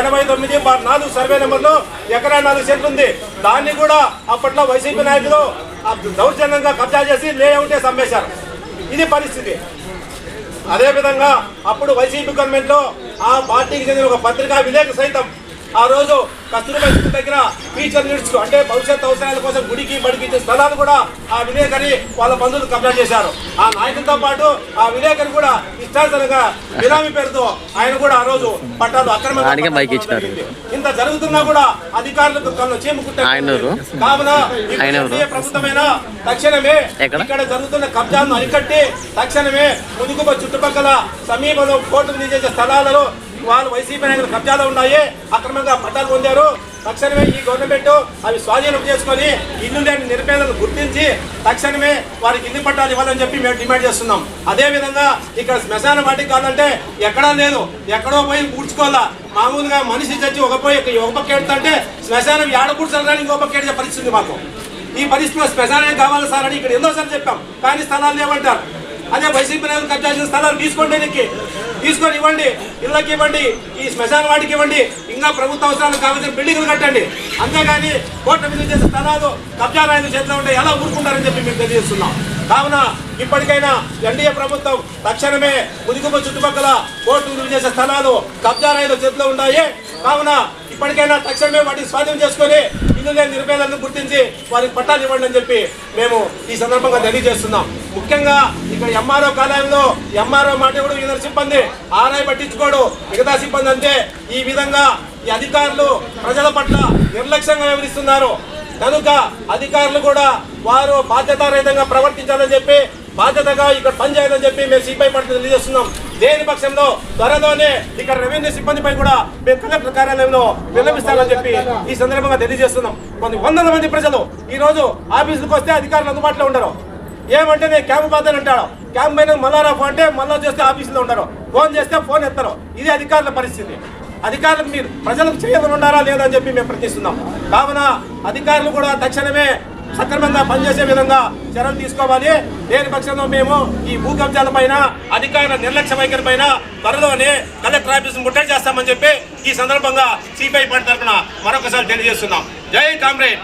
ఎనభై తొమ్మిది బార్ నాలుగు సర్వే నెంబర్లో ఎకరా నాలుగు సెంట్లు ఉంది. దాన్ని కూడా అప్పట్లో వైసీపీ నాయకులు దౌర్జన్యంగా కబ్జా చేసి లేఅవుటే సమ్మేశారు. ఇది పరిస్థితి. అదేవిధంగా అప్పుడు వైసీపీ గవర్నమెంట్లో ఆ పార్టీకి చెందిన ఒక పత్రికా విలేక సైతం ఆ రోజు కస్తూర్బా స్కూల్ దగ్గర ఫ్యూచర్ నీడ్స్ అంటే భవిష్యత్ అవసరాల కోసం గుడికి బడికి ఇచ్చే స్థలాలు కూడా ఆ విలేకరి వాళ్ళ బంధువులు కబ్జా చేశారు. ఆ నాయకులతో పాటు ఆ విలేకరి కూడా ఇష్టానుసారంగా బినామీ పేరుతో ఆయన కూడా ఆ రోజు పట్టాలు అక్రమంగా ఇచ్చినారు. ఇంత జరుగుతున్నా కూడా అధికారులకు కళ్ళు చీముకుంటే ఆయన ఎవరు? కావున ప్రభుత్వమైన తక్షణమే? ఇక్కడ జరుగుతున్న కబ్జాలను అరికట్టి తక్షణమే ముదుగుబ చుట్టుపక్కల సమీపంలో కోర్టుకు నిజేసే స్థలాలలో వాళ్ళు వైసీపీ నాయకులు కబ్జాలు ఉన్నాయి అక్రమంగా పట్టాలు పొందారు తక్షణమే ఈ గవర్నమెంట్ అవి స్వాధీనం చేసుకొని ఇల్లు లేని నిరుపేదలను గుర్తించి తక్షణమే వారికి ఇల్లు పట్టాలు ఇవ్వాలని చెప్పి మేము డిమాండ్ చేస్తున్నాం. అదేవిధంగా ఇక్కడ శ్మశాన వాటికి కావాలంటే ఎక్కడా లేదు. ఎక్కడో పోయి కూర్చుకోవాలా మామూలుగా మనిషి చచ్చి ఒక పోయి ఒక పక్క ఎడుతుంటే శ్మశానం ఏడ కూర్చోడానికి ఇంకో పక్క పరిస్థితి మాకు. ఈ పరిస్థితిలో శ్మశానం కావాలి సార్ అని ఇక్కడ ఎన్నోసార్లు చెప్పాం. కానీ స్థలాలు లేవంటారు. అదే వైసీపీ నేతలు కబ్జా చేసిన స్థలాలు తీసుకోండి తీసుకొని ఇవ్వండి ఇళ్ళకి ఇవ్వండి ఈ శ్మశాన వాటికి ఇవ్వండి ఇంకా ప్రభుత్వ అవసరాలు కావాల్సిన బిల్డింగ్లు కట్టండి. అంతేగాని కోట్ల మీద చేసే స్థలాలు కబ్జా రాయలు చేతిలో ఉంటే ఎలా ఊరుకుంటారని చెప్పి మేము తెలియజేస్తున్నాం. కావున ఇప్పటికైనా ఎన్డీఏ ప్రభుత్వం తక్షణమే ముదిగుమ చుట్టుపక్కల కోర్టు విలువ చేసే స్థలాలు కబ్జా రాయలు చేతిలో ఉన్నాయి కావున ఇప్పటికైనా తక్షణమే వాటిని స్వాధీనం చేసుకొని ఇల్లు లేని నిర్భయాలను గుర్తించి వారికి పట్టాలు ఇవ్వండి అని చెప్పి మేము ఈ సందర్భంగా తెలియజేస్తున్నాం. ముఖ్యంగా ఇక్కడ ఎంఆర్ఓ కార్యాలయంలో ఎంఆర్ఓ మాట కూడా వివిధ సిబ్బంది ఆర్ఐ పట్టించుకోడు. మిగతా సిబ్బంది అంతే ఈ విధంగా ఈ అధికారులు ప్రజల పట్ల నిర్లక్ష్యంగా వ్యవహరిస్తున్నారు. కనుక అధికారులు కూడా వారు బాధ్యతారహితంగా ప్రవర్తించాలని చెప్పి బాధ్యతగా ఇక్కడ పనిచేయాలని చెప్పి మేము సిపిఐ పట్ల తెలియజేస్తున్నాం. దేని పక్షంలో? త్వరలోనే ఇక్కడ రెవెన్యూ సిబ్బందిపై కూడా మేము కలెక్టర్ కార్యాలయంలో విన్నపిస్తామని చెప్పి ఈ సందర్భంగా తెలియజేస్తున్నాం. కొన్ని వందల మంది ప్రజలు ఈ రోజు ఆఫీసులకు వస్తే అధికారులు అందుబాటులో ఉండరు. ఏమంటే నేను క్యాంప్ పోతాను అంటాడు క్యాంప్ పైన మళ్ళా ఫోన్ అంటే మళ్ళా చేస్తే ఆఫీసులో ఉండరు. ఫోన్ చేస్తే ఫోన్ ఎత్తరు. ఇది అధికారుల పరిస్థితి. అధికారులకు మీరు ప్రజలకు చేయమని ఉన్నారా లేదా అని చెప్పి మేము ప్రశ్నిస్తున్నాం. కావున అధికారులు కూడా తక్షణమే సక్రమంగా పనిచేసే విధంగా చర్యలు తీసుకోవాలి. దేని పక్షంలో మేము ఈ భూ కబ్జాల పైన అధికారుల నిర్లక్ష్య వైఖరి పైన త్వరలోనే కలెక్టర్ ఆఫీస్ ముట్టడి చేస్తామని చెప్పి ఈ సందర్భంగా సిపిఐ పార్టీ తరఫున మరొకసారి తెలియజేస్తున్నాం. జై కామ్రేడ్.